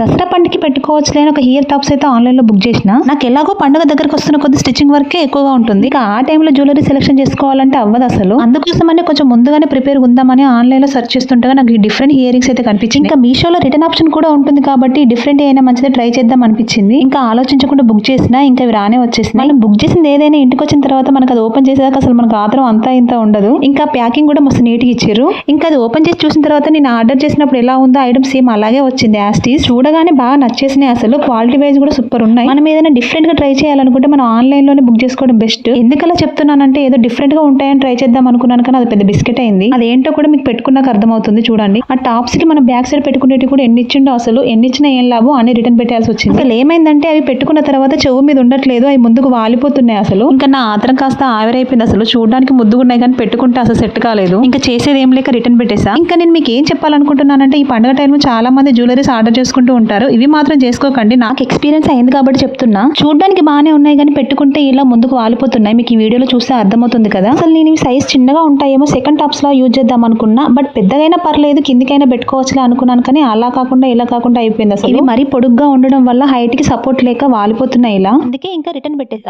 దసరా పండుగకి పెట్టుకోవచ్చు లేని ఒక హియర్ టాప్స్ అయితే ఆన్లైన్లో బుక్ చేసిన నాకు ఎలాగో పండుగ దగ్గరకు వస్తున్న కొద్ది స్టిచ్చింగ్ వర్కే ఎక్కువగా ఉంటుంది. ఇక ఆ టైంలో జ్యువెలరీ సెలెక్షన్ చేసుకోవాలంటే అవ్వదు అసలు. అందుకోసమని కొంచెం ముందుగానే ప్రిపేర్ ఉందామని ఆన్లైన్లో సెర్చ్ చేస్తుండగా నాకు డిఫరెంట్ హియరింగ్స్ అయితే కనిపించింది. ఇంకా మీషోలో రిటర్న్ ఆప్షన్ కూడా ఉంటుంది కాబట్టి డిఫరెంట్ అయినా మంచిది ట్రై చేద్దాం అనిపించింది. ఇంకా ఆలోచించకుండా బుక్ చేసిన ఇంకా రానే వచ్చేసింది మనం బుక్ చేసింది ఏదైనా ఇంటికి వచ్చిన తర్వాత మనకు అది ఓపెన్ చేసేదాకా అసలు మనకు ఆత్రం అంతా ఇంత ఉండదు. ఇంకా ప్యాకింగ్ కూడా మస్తు నీట్గా ఇచ్చారు. ఇంకా అది ఓపెన్ చేసి చూసిన తర్వాత నేను ఆర్డర్ చేసినప్పుడు ఎలా ఉందో ఐటమ్ సేమ్ అలాగే వచ్చింది యాస్టీస్ చూడగానే బాగా నచ్చేసినాయి అసలు. క్వాలిటీ వైజ్ కూడా సూపర్ ఉన్నాయి. మనం ఏదైనా డిఫరెంట్గా ట్రై చేయాలనుకుంటే మనం ఆన్లైన్లోనే బుక్ చేసుకోవడం బెస్ట్ ఎందుకలా చెప్తున్నానంటే ఏదో డిఫరెంట్గా ఉంటాయని ట్రై చేద్దాం అనుకున్నాను కానీ అది పెద్ద బిస్కెట్ అయింది. అదేంటో కూడా మీకు పెట్టుకున్నాక అర్థమవుతుంది చూడండి. ఆ టాప్స్కి మనం బ్యాక్ సైడ్ పెట్టుకునేవి కూడా ఎన్ని ఇచ్చిండో అసలు ఎన్ని ఇచ్చినా ఏం లాభం అని రిటర్న్ పెట్టాల్సి వచ్చింది. అసలు ఏమైందంటే అవి పెట్టుకున్న తర్వాత చెవు మీద ఉండట్లేదు అవి ముందుకు వాలిపోతున్నాయి అసలు. ఇంకా నా ఆతరం కాస్త ఆవిరైపోయింది అసలు. చూడడానికి ముద్దుగున్నాయి కానీ పెట్టుకుంటే అసలు సెట్ కాలేదు. ఇంకా చేసేది ఏం లేక రిటర్న్ పెట్టేసా? ఇంకా నేను మీకు ఏం చెప్పాలనుకుంటున్నానంటే ఈ పండుగ టైంలో చాలా మంది జ్యువెలరీస్ ఆర్డర్ చేసుకుంటూ ఉంటారు. ఇవి మాత్రం చేసుకోకండి. నాకు ఎక్స్పీరియన్స్ అయింది కాబట్టి చెప్తున్నా. చూడడానికి బాగానే ఉన్నాయి కానీ పెట్టుకుంటే ఇలా ముందుకు వాలిపోతున్నాయి మీకు ఈ వీడియోలో చూస్తే అర్థమవుతుంది కదా. అసలు నేను ఇవి సైజ్ చిన్నగా ఉంటాయేమో సెకండ్ టాప్స్లో యూజ్ చేద్దాం అనుకున్నా. బట్ పెద్దగైనా పర్లేదు కిందికైనా పెట్టుకోవచ్చులే అనుకున్నాను కానీ అలా కాకుండా ఇలా కాకుండా అయిపోయింది అసలు. ఇవి మరీ పొడుగ్గా ఉండడం వల్ల హైట్కి సపోర్ట్ లేక వాలిపోతున్నాయి ఇలా. అందుకే ఇంకా రిటర్న్ పెట్టేసా